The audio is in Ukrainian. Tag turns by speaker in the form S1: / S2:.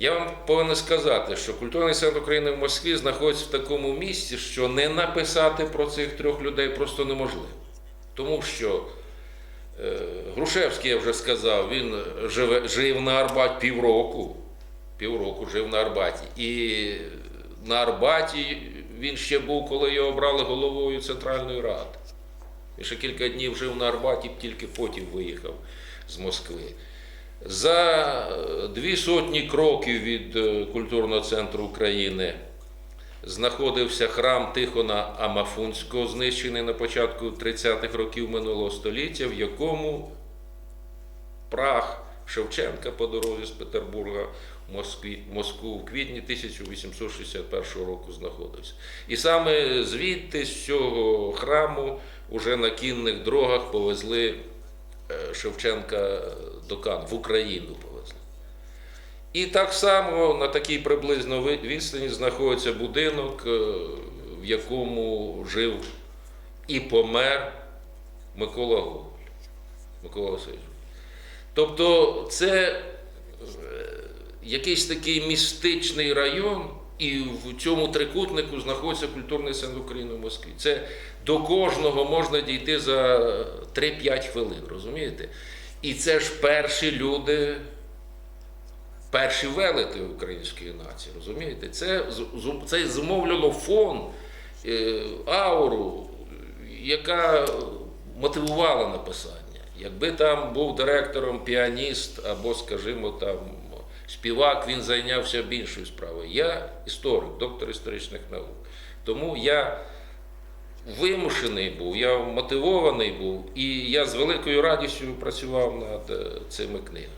S1: Я вам повинен сказати, що культурний центр України в Москві знаходиться в такому місці, що не написати про цих трьох людей просто неможливо. Тому що е, Грушевський, я вже сказав, він живе, жив на Арбаті півроку. Півроку жив на Арбаті. І на Арбаті він ще був, коли його обрали головою Центральної Ради. Він ще кілька днів жив на Арбаті, тільки потім виїхав з Москви. За дві сотні кроків від е, культурного центру України знаходився храм Тихона Амафунського, знищений на початку 30-х років минулого століття, в якому прах Шевченка по дорозі з Петербурга в Москві, Москву в квітні 1861 року знаходився. І саме звідти з цього храму уже на кінних дорогах повезли Шевченка до Кан, в Україну повезли. І так само на такій приблизно відстані знаходиться будинок, е, в якому жив і помер Микола Гоголь. Микола. Тобто це е, якийсь такий містичний район, і в цьому трикутнику знаходиться культурний центр України в Москві. Це до кожного можна дійти за 3-5 хвилин, розумієте? І це ж перші люди, перші велети української нації, розумієте? Це, це зумовлювало фон, е, ауру, яка мотивувала написання. Якби там був директором піаніст або, скажімо, там співак, він зайнявся б іншою справою. Я історик, доктор історичних наук. Тому я вимушений був, я мотивований був, і я з великою радістю працював над е, цими книгами.